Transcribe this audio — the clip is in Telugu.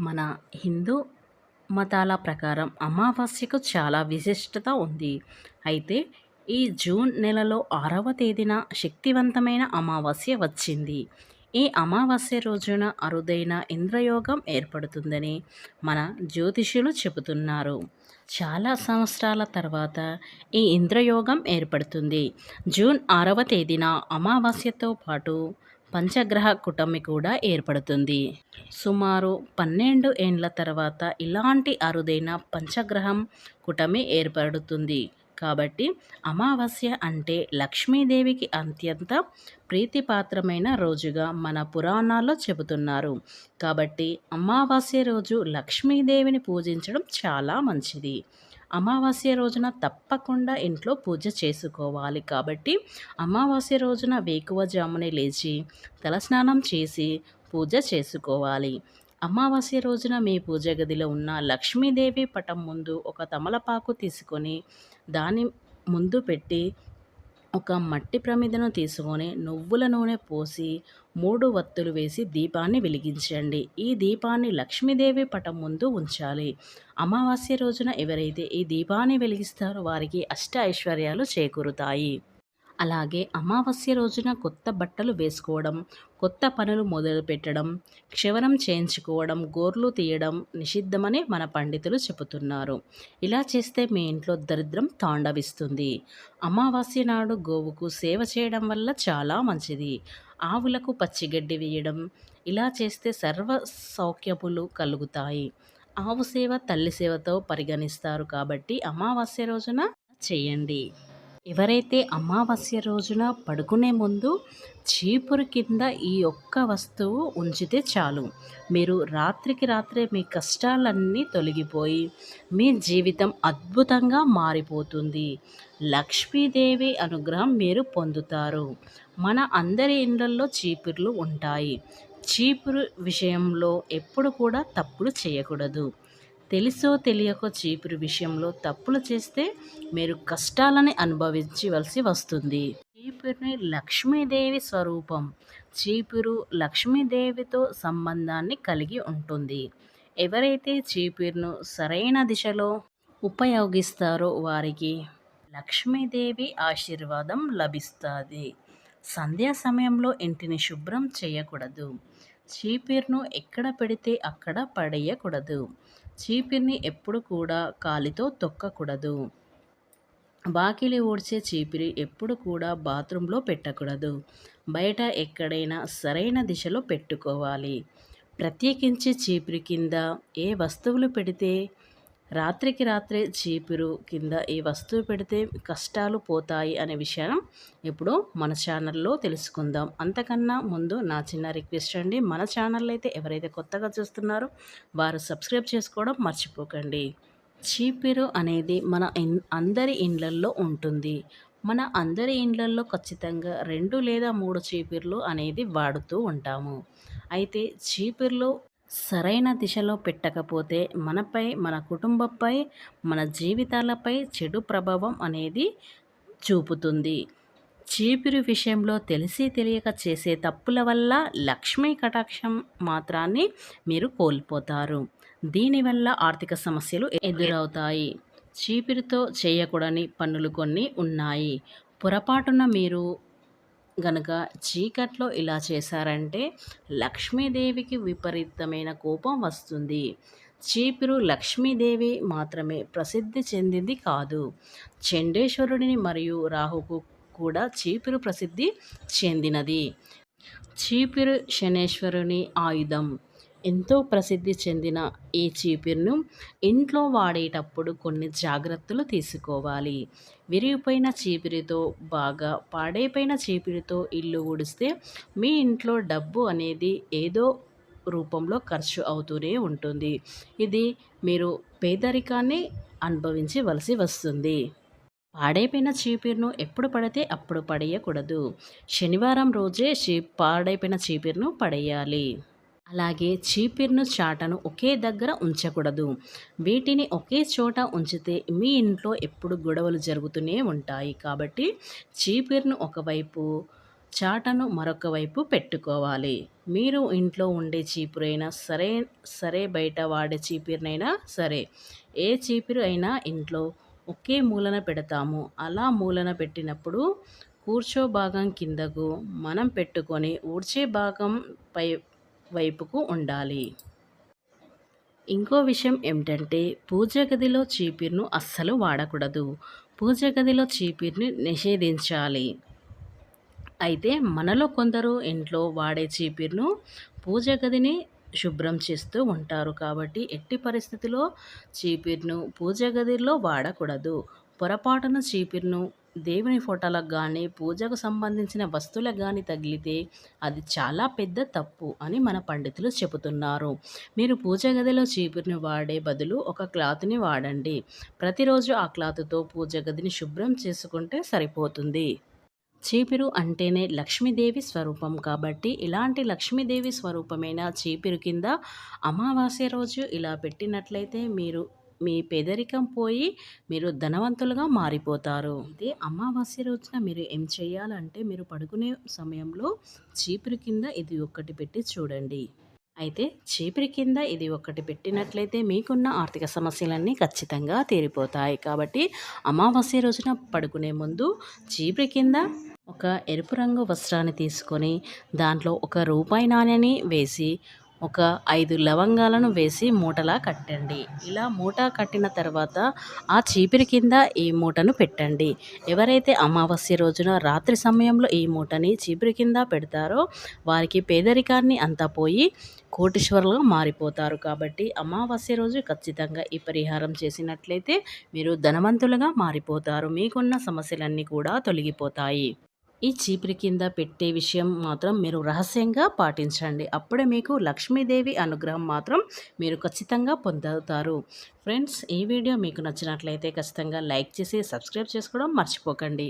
మన హిందూ మతాల ప్రకారం అమావాస్యకు చాలా విశిష్టత ఉంది. అయితే ఈ జూన్ నెలలో ఆరవ తేదీన శక్తివంతమైన అమావాస్య వచ్చింది. ఈ అమావాస్య రోజున అరుదైన ఇంద్రయోగం ఏర్పడుతుందని మన జ్యోతిషులు చెబుతున్నారు. చాలా సంవత్సరాల తర్వాత ఈ ఇంద్రయోగం ఏర్పడుతుంది. జూన్ ఆరవ తేదీన అమావాస్యతో పాటు పంచగ్రహ కుటమి కూడా ఏర్పడుతుంది. సుమారు పన్నెండు ఏండ్ల తర్వాత ఇలాంటి అరుదైన పంచగ్రహం కుటమి ఏర్పడుతుంది. కాబట్టి అమావాస్య అంటే లక్ష్మీదేవికి అత్యంత ప్రీతిపాత్రమైన రోజుగా మన పురాణాల్లో చెబుతున్నారు. కాబట్టి అమావాస్య రోజు లక్ష్మీదేవిని పూజించడం చాలా మంచిది. అమావాస్య రోజున తప్పకుండా ఇంట్లో పూజ చేసుకోవాలి. కాబట్టి అమావాస్య రోజున వేకువజామునే లేచి తలస్నానం చేసి పూజ చేసుకోవాలి. అమావాస్య రోజున మీ పూజ గదిలో ఉన్న లక్ష్మీదేవి పటం ముందు ఒక తమలపాకు తీసుకొని దాని ముందు పెట్టి ఒక మట్టి ప్రమిదను తీసుకొని నువ్వుల నూనె పోసి మూడు వత్తులు వేసి దీపాన్ని వెలిగించండి. ఈ దీపాన్ని లక్ష్మీదేవి పటం ముందు ఉంచాలి. అమావాస్య రోజున ఎవరైతే ఈ దీపాన్ని వెలిగిస్తారో వారికి అష్ట ఐశ్వర్యాలు చేకూరుతాయి. అలాగే అమావాస్య రోజున కొత్త బట్టలు వేసుకోవడం కొత్త పనులు మొదలు పెట్టడం క్షవరం చేయించుకోవడం గోర్లు తీయడం నిషిద్ధమని మన పండితులు చెబుతున్నారు. ఇలా చేస్తే మీ ఇంట్లో దరిద్రం తాండవిస్తుంది. అమావాస్య నాడు గోవుకు సేవ చేయడం వల్ల చాలా మంచిది. ఆవులకు పచ్చిగడ్డి వేయడం ఇలా చేస్తే సర్వ సౌఖ్యములు కలుగుతాయి. ఆవు సేవ తల్లి సేవతో పరిగణిస్తారు కాబట్టి అమావాస్య రోజున చేయండి. ఎవరైతే అమావాస్య రోజున పడుకునే ముందు చీపురు కింద ఈ ఒక్క వస్తువు ఉంచితే చాలు. మీరు రాత్రికి రాత్రే మీ కష్టాలన్నీ తొలగిపోయి మీ జీవితం అద్భుతంగా మారిపోతుంది. లక్ష్మీదేవి అనుగ్రహం మీరు పొందుతారు. మన అందరి ఇళ్ళల్లో చీపుర్లు ఉంటాయి. చీపురు విషయంలో ఎప్పుడు కూడా తప్పులు చేయకూడదు. తెలుసో తెలియక చీపురు విషయంలో తప్పులు చేస్తే మీరు కష్టాలని అనుభవించవలసి వస్తుంది. చీపురుని లక్ష్మీదేవి స్వరూపం. చీపురు లక్ష్మీదేవితో సంబంధాన్ని కలిగి ఉంటుంది. ఎవరైతే చీపురును సరైన దిశలో ఉపయోగిస్తారో వారికి లక్ష్మీదేవి ఆశీర్వాదం లభిస్తుంది. సంధ్యా సమయంలో ఇంటిని శుభ్రం చేయకూడదు. చీపిర్ను ఎక్కడ పెడితే అక్కడ పడేయకూడదు. చీపిరిని ఎప్పుడు కూడా కాలితో తొక్కకూడదు. బాకిలి ఊడ్చే చీపిరి ఎప్పుడు కూడా బాత్రూంలో పెట్టకూడదు. బయట ఎక్కడైనా సరైన దిశలో పెట్టుకోవాలి. ప్రత్యేకించి చీపిరి కింద ఏ వస్తువులు పెడితే రాత్రికి రాత్రే చీపురు కింద ఈ వస్తువు పెడితే కష్టాలు పోతాయి అనే విషయం ఇప్పుడు మన ఛానల్లో తెలుసుకుందాం. అంతకన్నా ముందు నా చిన్న రిక్వెస్ట్ అండి. మన ఛానల్ అయితే ఎవరైతే కొత్తగా చూస్తున్నారో వారు సబ్స్క్రైబ్ చేసుకోవడం మర్చిపోకండి. చీపిరు అనేది మన అందరి ఇండ్లల్లో ఉంటుంది. మన అందరి ఇండ్లల్లో ఖచ్చితంగా రెండు లేదా మూడు చీపిర్లు అనేది వాడుతూ ఉంటాము. అయితే చీపిర్లు సరైన దిశలో పెట్టకపోతే మనపై మన కుటుంబంపై మన జీవితాలపై చెడు ప్రభావం అనేది చూపుతుంది. చీపిరి విషయంలో తెలిసి తెలియక చేసే తప్పుల వల్ల లక్ష్మీ కటాక్షం మాత్రాన్ని మీరు కోల్పోతారు. దీనివల్ల ఆర్థిక సమస్యలు ఎదురవుతాయి. చీపిరితో చేయకూడని పనులు కొన్ని ఉన్నాయి. పొరపాటున మీరు గనక చీకట్లో ఇలా చేశారంటే లక్ష్మీదేవికి విపరీతమైన కోపం వస్తుంది. చీపురు లక్ష్మీదేవి మాత్రమే ప్రసిద్ధి చెందింది కాదు. చండేశ్వరుడిని మరియు రాహుకు కూడా చీపురు ప్రసిద్ధి చెందినది. చీపురు శనేశ్వరుని ఆయుధం ఎంతో ప్రసిద్ధి చెందిన ఈ చీపిర్ను ఇంట్లో వాడేటప్పుడు కొన్ని జాగ్రత్తలు తీసుకోవాలి. విరిగిపోయిన చీపిరితో బాగా పాడైపోయిన చీపిరితో ఇల్లు ఊడిస్తే మీ ఇంట్లో డబ్బు అనేది ఏదో రూపంలో ఖర్చు అవుతూనే ఉంటుంది. ఇది మీరు పేదరికాన్ని అనుభవించవలసి వస్తుంది. పాడైపోయిన చీపిర్ను ఎప్పుడు పడితే అప్పుడు పడేయకూడదు. శనివారం రోజే చీ పాడైపోయిన చీపిర్ను పడేయాలి. అలాగే చీపిర్ను చాటను ఒకే దగ్గర ఉంచకూడదు. వీటిని ఒకే చోట ఉంచితే మీ ఇంట్లో ఎప్పుడు గొడవలు జరుగుతూనే ఉంటాయి. కాబట్టి చీపిర్ను ఒకవైపు చాటను మరొక వైపు పెట్టుకోవాలి. మీరు ఇంట్లో ఉండే చీపురైనా సరే సరే బయట వాడే చీపిరునైనా సరే ఏ చీపిరు అయినా ఇంట్లో ఒకే మూలన పెడతాము. అలా మూలన పెట్టినప్పుడు కూర్చో భాగం కిందకు మనం పెట్టుకొని ఊడ్చే భాగం పై వైపుకు ఉండాలి. ఇంకో విషయం ఏమిటంటే పూజ గదిలో చీపిర్ను అస్సలు వాడకూడదు. పూజ గదిలో చీపిర్ని నిషేధించాలి. అయితే మనలో కొందరు ఇంట్లో వాడే చీపిర్ను పూజ గదిని శుభ్రం చేస్తూ ఉంటారు కాబట్టి ఎట్టి పరిస్థితిలో చీపిర్ను పూజ గదిలో వాడకూడదు. పొరపాటున చీపిర్ను దేవుని ఫోటోలకు కానీ పూజకు సంబంధించిన వస్తువులకు కానీ తగిలితే అది చాలా పెద్ద తప్పు అని మన పండితులు చెబుతున్నారు. మీరు పూజ గదిలో చీపురుని వాడే బదులు ఒక క్లాత్ని వాడండి. ప్రతిరోజు ఆ క్లాత్తో పూజ గదిని శుభ్రం చేసుకుంటే సరిపోతుంది. చీపిరు అంటేనే లక్ష్మీదేవి స్వరూపం కాబట్టి ఇలాంటి లక్ష్మీదేవి స్వరూపమైన చీపిరు కింద అమావాస్య రోజు ఇలా పెట్టినట్లయితే మీరు మీ పేదరికం పోయి మీరు ధనవంతులుగా మారిపోతారు. అయితే అమావాస్య రోజున మీరు ఏం చేయాలంటే మీరు పడుకునే సమయంలో చీపురు కింద ఇది ఒక్కటి పెట్టి చూడండి. అయితే చీపురి కింద ఇది ఒకటి పెట్టినట్లయితే మీకున్న ఆర్థిక సమస్యలన్నీ ఖచ్చితంగా తీరిపోతాయి. కాబట్టి అమావాస్య రోజున పడుకునే ముందు చీపురి కింద ఒక ఎరుపు రంగు వస్త్రాన్ని తీసుకొని దాంట్లో ఒక రూపాయి నాణ్యని వేసి ఒక ఐదు లవంగాలను వేసి మూటలా కట్టండి. ఇలా మూట కట్టిన తర్వాత ఆ చీపిరి కింద ఈ మూటను పెట్టండి. ఎవరైతే అమావాస్య రోజున రాత్రి సమయంలో ఈ మూటని చీపిరి కింద పెడతారో వారికి పేదరికాన్ని అంతా పోయి కోటీశ్వరులుగా మారిపోతారు. కాబట్టి అమావాస్య రోజు ఖచ్చితంగా ఈ పరిహారం చేసినట్లయితే మీరు ధనవంతులుగా మారిపోతారు. మీకున్న సమస్యలన్నీ కూడా తొలగిపోతాయి. ఈ చీపిరి కింద పెట్టే విషయం మాత్రం మీరు రహస్యంగా పాటించండి. అప్పుడే మీకు లక్ష్మీదేవి అనుగ్రహం మాత్రం మీరు ఖచ్చితంగా పొందుతారు. ఫ్రెండ్స్ ఈ వీడియో మీకు నచ్చినట్లయితే ఖచ్చితంగా లైక్ చేసి సబ్స్క్రైబ్ చేసుకోవడం మర్చిపోకండి.